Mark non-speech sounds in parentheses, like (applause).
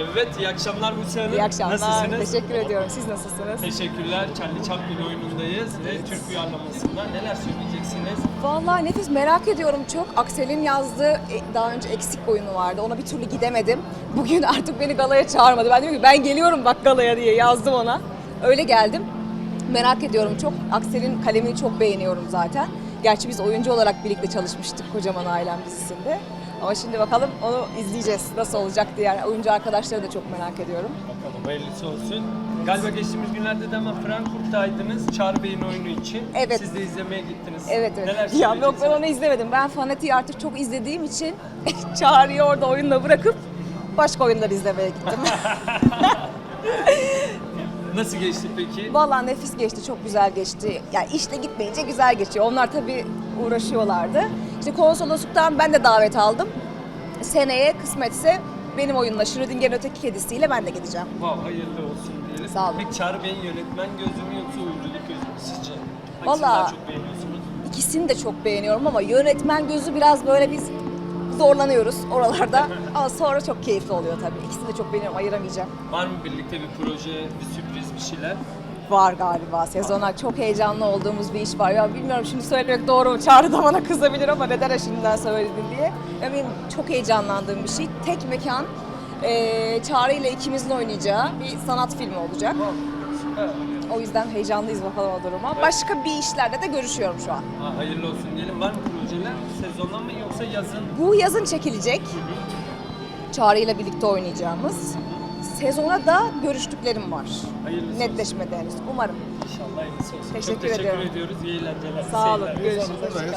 Evet, iyi akşamlar Buse Hanım. İyi akşamlar. Nasılsınız? Teşekkür ediyorum. Siz nasılsınız? Teşekkürler. Charlie Chaplin oyunundayız ve Türk uyarlamasında neler söyleyeceksiniz? Vallahi nefis merak ediyorum çok. Aksel'in yazdığı e, daha önce eksik oyunu vardı. Ona bir türlü gidemedim. Bugün (laughs) artık beni galaya çağırmadı. Ben dedim ki ben geliyorum bak galaya diye yazdım ona. Öyle geldim. Merak ediyorum çok. Aksel'in kalemini çok beğeniyorum zaten. Gerçi biz oyuncu olarak birlikte çalışmıştık Kocaman Ailem dizisinde. Ama şimdi bakalım onu izleyeceğiz. Nasıl olacak. Yani oyuncu arkadaşları da çok merak ediyorum. Bakalım hayırlısı olsun. Galiba geçtiğimiz günlerde de ama Frankfurt'taydınız Çağrı Bey'in oyunu için. Evet. Siz de izlemeye gittiniz. Evet evet. Neler ya yok ben onu izlemedim. Ben Fanatik'i artık çok izlediğim için (laughs) Çağrı'yı orada oyunla bırakıp başka oyunları izlemeye gittim. (laughs) Nasıl geçti peki? Vallahi nefis geçti, çok güzel geçti. Yani işle gitmeyince güzel geçiyor. Onlar tabii uğraşıyorlardı. İşte konsolosluktan ben de davet aldım. Seneye kısmetse benim oyunla Schrödinger'in öteki kedisiyle ben de gideceğim. Wow, hayırlı olsun diyelim. Sağ olun. Peki Çağrı Bey'in yönetmen gözü mü yoksa oyunculuk gözü mü sizce? Hangisini Vallahi- daha çok beğeniyorsunuz? İkisini de çok beğeniyorum ama yönetmen gözü biraz böyle biz zorlanıyoruz oralarda. (laughs) ama sonra çok keyifli oluyor tabii. İkisini de çok beğeniyorum, ayıramayacağım. Var mı birlikte bir proje, bir sürpriz, bir şeyler? Var galiba sezona çok heyecanlı olduğumuz bir iş var. Ya bilmiyorum şimdi söylemek doğru mu? Çağrı da bana kızabilir ama neden şimdiden söyledin diye. Ya benim çok heyecanlandığım bir şey. Tek mekan eee Çağrı ile ikimizin oynayacağı bir sanat filmi olacak. O yüzden heyecanlıyız bakalım o duruma. Başka bir işlerde de görüşüyorum şu an. Ha, hayırlı olsun diyelim. Var mı projeler? Sezonla mı yoksa yazın? Bu yazın çekilecek. Çağrı ile birlikte oynayacağımız. Sezona da görüştüklerim var. Hayırlısı. Netleşmedi henüz. Umarım. İnşallah hayırlısı olsun. Teşekkür Çok teşekkür ediyorum. ediyoruz. İyi eğlenceler. Sağ olun. seyirler. Görüşürüz. Hoşçakalın.